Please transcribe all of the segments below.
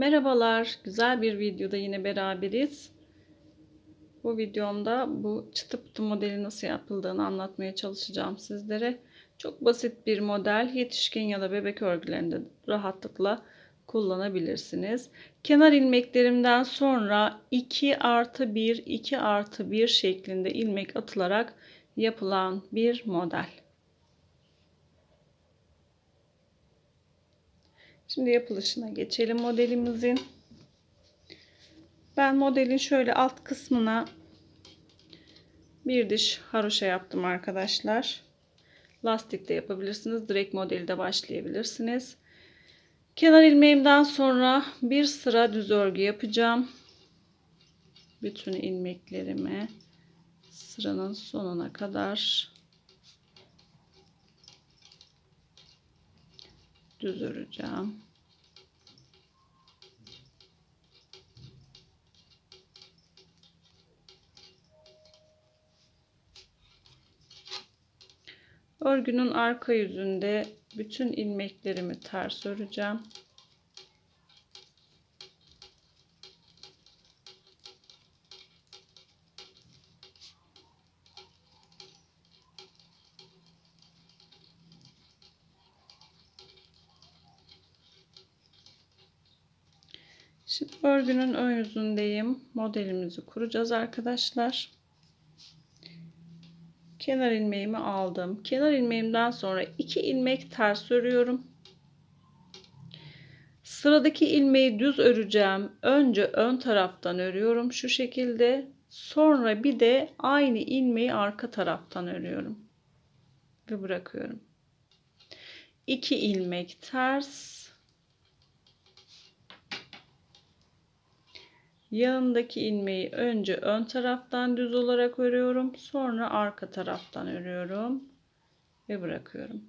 Merhabalar, güzel bir videoda yine beraberiz. Bu videomda bu çıtı pıtı modeli nasıl yapıldığını anlatmaya çalışacağım sizlere. Çok basit bir model, yetişkin ya da bebek örgülerinde rahatlıkla kullanabilirsiniz. Kenar ilmeklerimden sonra 2 artı 1, 2 artı 1 şeklinde ilmek atılarak yapılan bir model. Şimdi yapılışına geçelim modelimizin. Ben modelin şöyle alt kısmına bir diş haroşa yaptım arkadaşlar. Lastik de yapabilirsiniz. Direkt modelde başlayabilirsiniz. Kenar ilmeğimden sonra bir sıra düz örgü yapacağım. Bütün ilmeklerimi sıranın sonuna kadar düz öreceğim. Örgünün arka yüzünde bütün ilmeklerimi ters öreceğim. Şimdi örgünün ön yüzündeyim. Modelimizi kuracağız arkadaşlar. Kenar ilmeğimi aldım. Kenar ilmeğimden sonra iki ilmek ters örüyorum. Sıradaki ilmeği düz öreceğim. Önce ön taraftan örüyorum şu şekilde. Sonra bir de aynı ilmeği arka taraftan örüyorum. Ve bırakıyorum. 2 ilmek ters Yanındaki ilmeği önce ön taraftan düz olarak örüyorum. Sonra arka taraftan örüyorum. Ve bırakıyorum.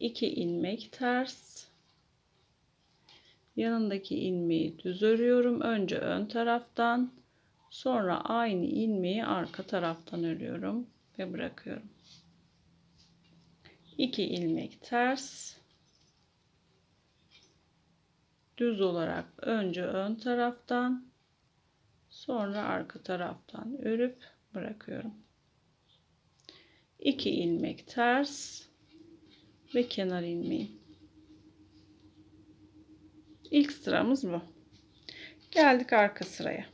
2 ilmek ters. Yanındaki ilmeği düz örüyorum. Önce ön taraftan. Sonra aynı ilmeği arka taraftan örüyorum. Ve bırakıyorum. 2 ilmek ters düz olarak önce ön taraftan sonra arka taraftan örüp bırakıyorum. 2 ilmek ters ve kenar ilmeği. İlk sıramız bu. Geldik arka sıraya.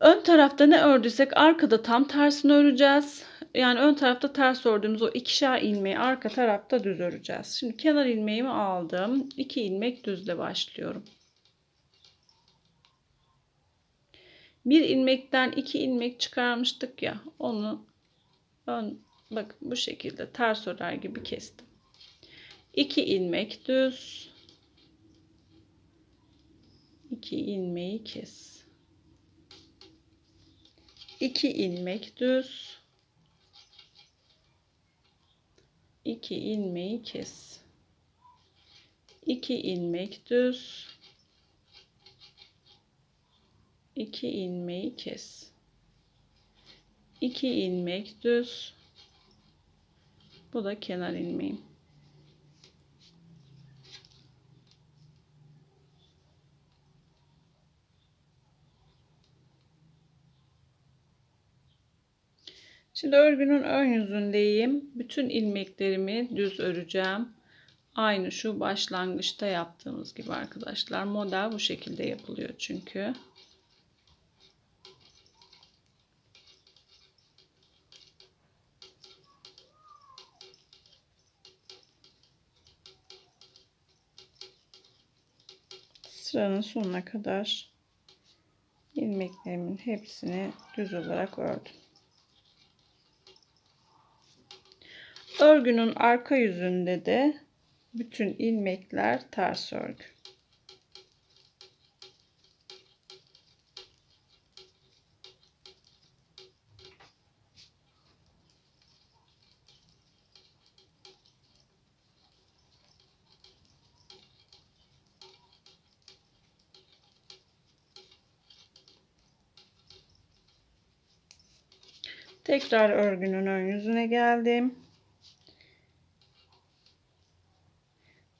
Ön tarafta ne ördüysek arkada tam tersini öreceğiz. Yani ön tarafta ters ördüğümüz o ikişer ilmeği arka tarafta düz öreceğiz. Şimdi kenar ilmeğimi aldım. 2 ilmek düzle başlıyorum. Bir ilmekten iki ilmek çıkarmıştık ya. Onu ön bak bu şekilde ters örer gibi kestim. 2 ilmek düz. 2 ilmeği kes. 2 ilmek düz. 2 ilmeği kes. 2 ilmek düz. 2 ilmeği kes. 2 ilmek düz. Bu da kenar ilmeğim. Şimdi örgünün ön yüzündeyim. Bütün ilmeklerimi düz öreceğim. Aynı şu başlangıçta yaptığımız gibi arkadaşlar. Model bu şekilde yapılıyor çünkü. Sıranın sonuna kadar ilmeklerimin hepsini düz olarak ördüm. Örgünün arka yüzünde de bütün ilmekler ters örgü. Tekrar örgünün ön yüzüne geldim.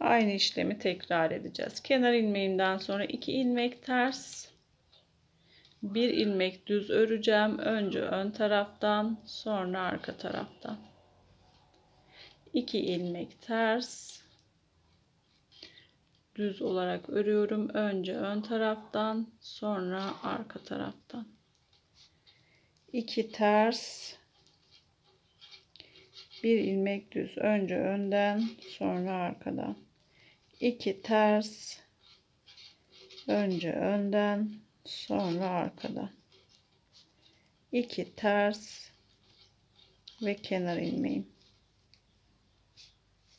Aynı işlemi tekrar edeceğiz. Kenar ilmeğimden sonra 2 ilmek ters, bir ilmek düz öreceğim. Önce ön taraftan, sonra arka taraftan. 2 ilmek ters, düz olarak örüyorum. Önce ön taraftan, sonra arka taraftan. 2 ters, bir ilmek düz. Önce önden, sonra arkadan. 2 ters, önce önden, sonra arkadan. 2 ters ve kenar ilmeğim.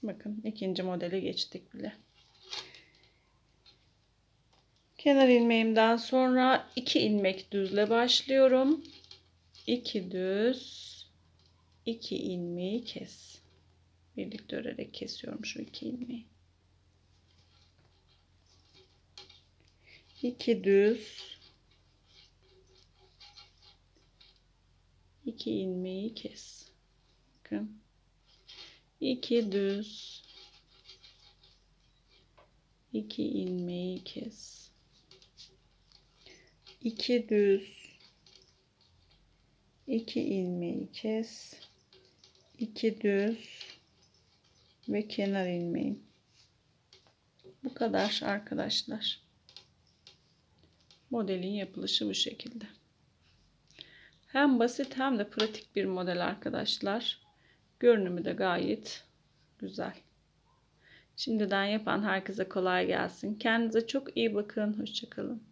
Bakın ikinci modele geçtik bile. Kenar ilmeğimden sonra 2 ilmek düzle başlıyorum. 2 düz 2 ilmeği kes. Birlikte örerek kesiyorum şu 2 ilmeği. 2 düz 2 ilmeği kes. Bakın. 2 düz 2 ilmeği kes. 2 düz 2 ilmeği kes. 2 düz ve kenar ilmeğim. Bu kadar arkadaşlar. Modelin yapılışı bu şekilde. Hem basit hem de pratik bir model arkadaşlar. Görünümü de gayet güzel. Şimdiden yapan herkese kolay gelsin. Kendinize çok iyi bakın. Hoşçakalın.